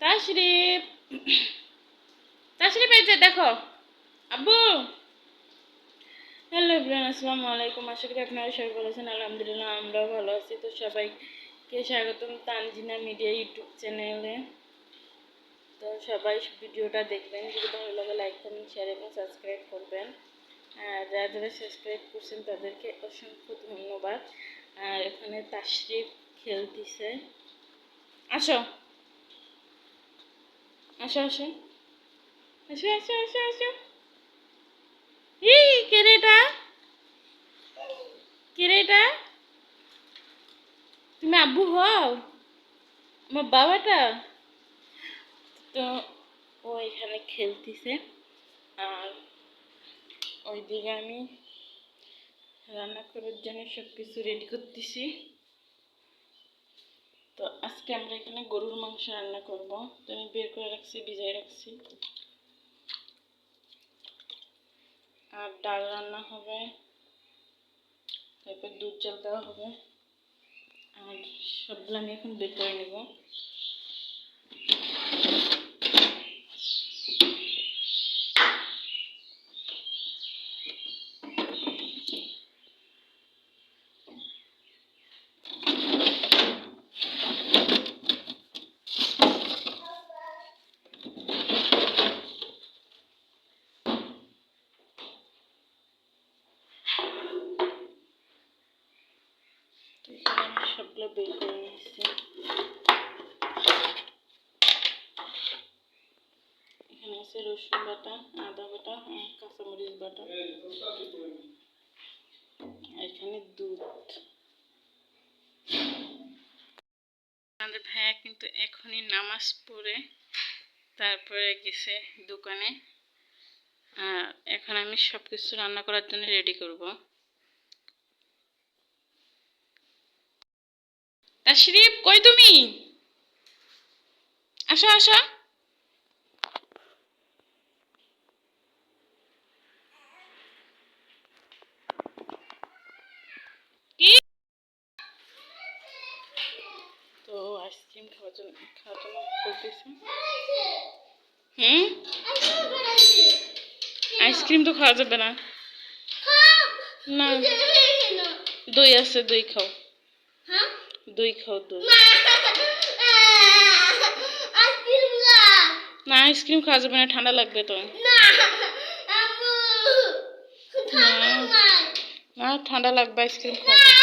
তাশরিফ। তাশরিফ এই যে দেখো। আব্বু। হ্যালো এভরিওয়ান, আসসালামু আলাইকুম। আশা করি আপনারা সবাই ভালো আছেন। আলহামদুলিল্লাহ আমরাও ভালো আছি। তো সবাইকে স্বাগতম তানজিনা মিডিয়া ইউটিউব চ্যানেলে। তো সবাই ভিডিওটা দেখবেন। যদি ভালো লাগে, লাইক, কমেন্ট শেয়ার এবং সাবস্ক্রাইব করবেন। আর যারা যারা সাবস্ক্রাইব করছেন, তাদেরকে অসংখ্য ধন্যবাদ। আর এখানে তাশরিফ খেলতেছে। আসো। আসো আসো। আসো আসো আসো আসো। এই কেরেটা কেরেটা তুমি আব্বু হও? আমার বাবাটা? তো ও এখানে খেলতেছে। আর ওইদিকে আমি রান্না করার জন্য সব কিছু রেডি করতেছি। তো আজকে আমরা এখানে গরুর মাংস রান্না করব। তো আমি বের করে রাখছি ভিজাই রাখছি। আর ডাল রান্না হবে, তারপর দুধ জল দেওয়া হবে। আর সবগুলো আমি এখন বের করে নেব তো এখানে সবগুলো বের করে নিচ্ছি এখানে আছে রসুন বাটা, আদা বাটা কাঁচামরিচ বাটা। এখানে দুধ। আমাদের ভাইয়া কিন্তু এখনই নামাজ পড়ে, তারপরে গেছে দোকানে। আর এখন আমি সব কিছু রান্না করার জন্য রেডি করব। তাশরিফ কই তুমি? আসো আসো। তো আইসক্রিম খাওয়ার জন্য খাওয়ার জন্য করতেছে হুম? আইসক্রিম তো খাওয়া যাবে না। না। দই আছে দই খাও। দই খাও দুই। না আইসক্রিম খাওয়া যাবে না ঠান্ডা লাগবে তো। না ঠান্ডা লাগবে। আইসক্রিম খাওয়া।